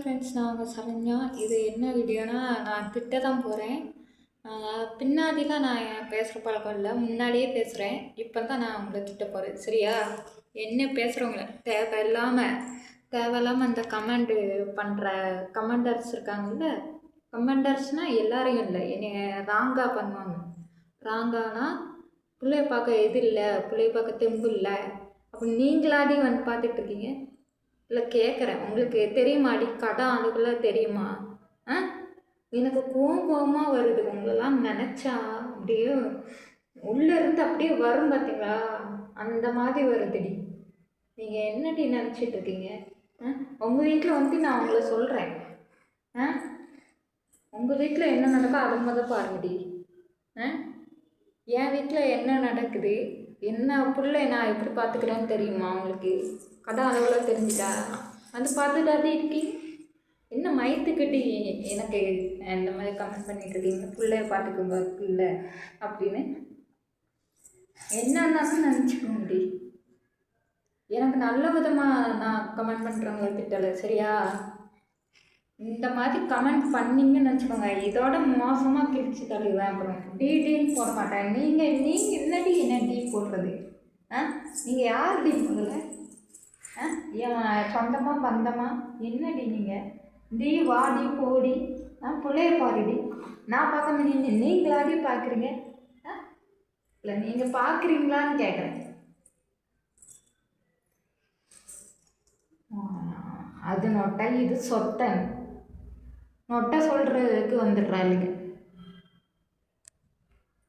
Friends நான் உங்கள் சரண்யா. இது என்ன வீடியோனா நான் திட்ட தான் போகிறேன் பின்னாடிலாம் நான் பேசுகிற பழக்கம் இல்லை. முன்னாடியே பேசுகிறேன் இப்போ தான் நான் உங்களை திட்ட போகிறேன் சரியா? என்ன பேசுகிறவங்கள தேவையில்லாமல் தேவையில்லாமல் அந்த கமெண்டு பண்ணுற கமெண்டர்ஸ் இருக்காங்கல்ல? கமெண்டர்ஸ்னால் எல்லாரையும் இல்லை. என்னை ராங்காக பண்ணுவாங்க. ராங்கானா பிள்ளைய பார்க்க இது இல்லை? பிள்ளைய பார்க்க தெம்பு இல்லை? அப்போ நீங்களாடி வந்து பார்த்துட்டு இருக்கீங்க. இல்லை கேட்குறேன். உங்களுக்கு தெரியுமாடி? கடை அதுக்குள்ளே தெரியுமா? ஆ? எனக்கு கோவம் கோவமாக வருது. உங்களெல்லாம் நினச்சா அப்படியே உள்ளேருந்து அப்படியே வரும் பார்த்தீங்களா? அந்த மாதிரி வருதுடி. நீங்கள் என்னடி நினச்சிட்டு இருக்கீங்க? ஆ? உங்கள் வீட்டில் வந்து நான் உங்களை சொல்கிறேன். ஆ? உங்கள் வீட்டில் என்ன நடக்கோ அதை முத பாருங்கடி. ஆ? என் வீட்டில் என்ன நடக்குது? என்ன பிள்ளை நான் எப்படி பார்த்துக்கிறேன்னு தெரியுமா உங்களுக்கு? கதை அளவில் தெரிஞ்சுட்டா வந்து பார்த்துட்டாதே இருக்கீங்க என்ன மயத்துக்கிட்டு எனக்கு இந்த மாதிரி கமெண்ட் பண்ணிட்டு இருக்கீங்க? பிள்ளைய பார்த்துக்கோங்க பிள்ளை அப்படின்னு. என்னன்னாலும் நினச்சிக்க முடி எனக்கு நல்ல விதமாக நான் கமெண்ட் பண்ணுறவங்க திட்டலை சரியா? இந்த மாதிரி கமெண்ட் பண்ணீங்கன்னு வச்சுக்கோங்க இதோட மோசமாக கிழிச்சு தள்ளிடுவேன் அப்புறம். டிடின்னு போட மாட்டேன். நீங்கள் நீங்கள் என்னடி என்ன டீ போடுறது ஆ? நீங்கள் யாருடி டீ முதல்ல ஆ? ஏன் சொந்தமாக பந்தமா? என்னடி நீங்கள் டி வாடி போடி. ஆ பிள்ளைய பாருடி. நான் பார்க்காம நீங்கள் நீங்களாடி பார்க்குறீங்க? ஆ? இல்லை நீங்கள் பார்க்குறீங்களான்னு கேட்குறேன். அது நொட்டை இது சொட்டை. நொட்டை சொல்கிறதுக்கு வந்துடுறா இல்லைங்க.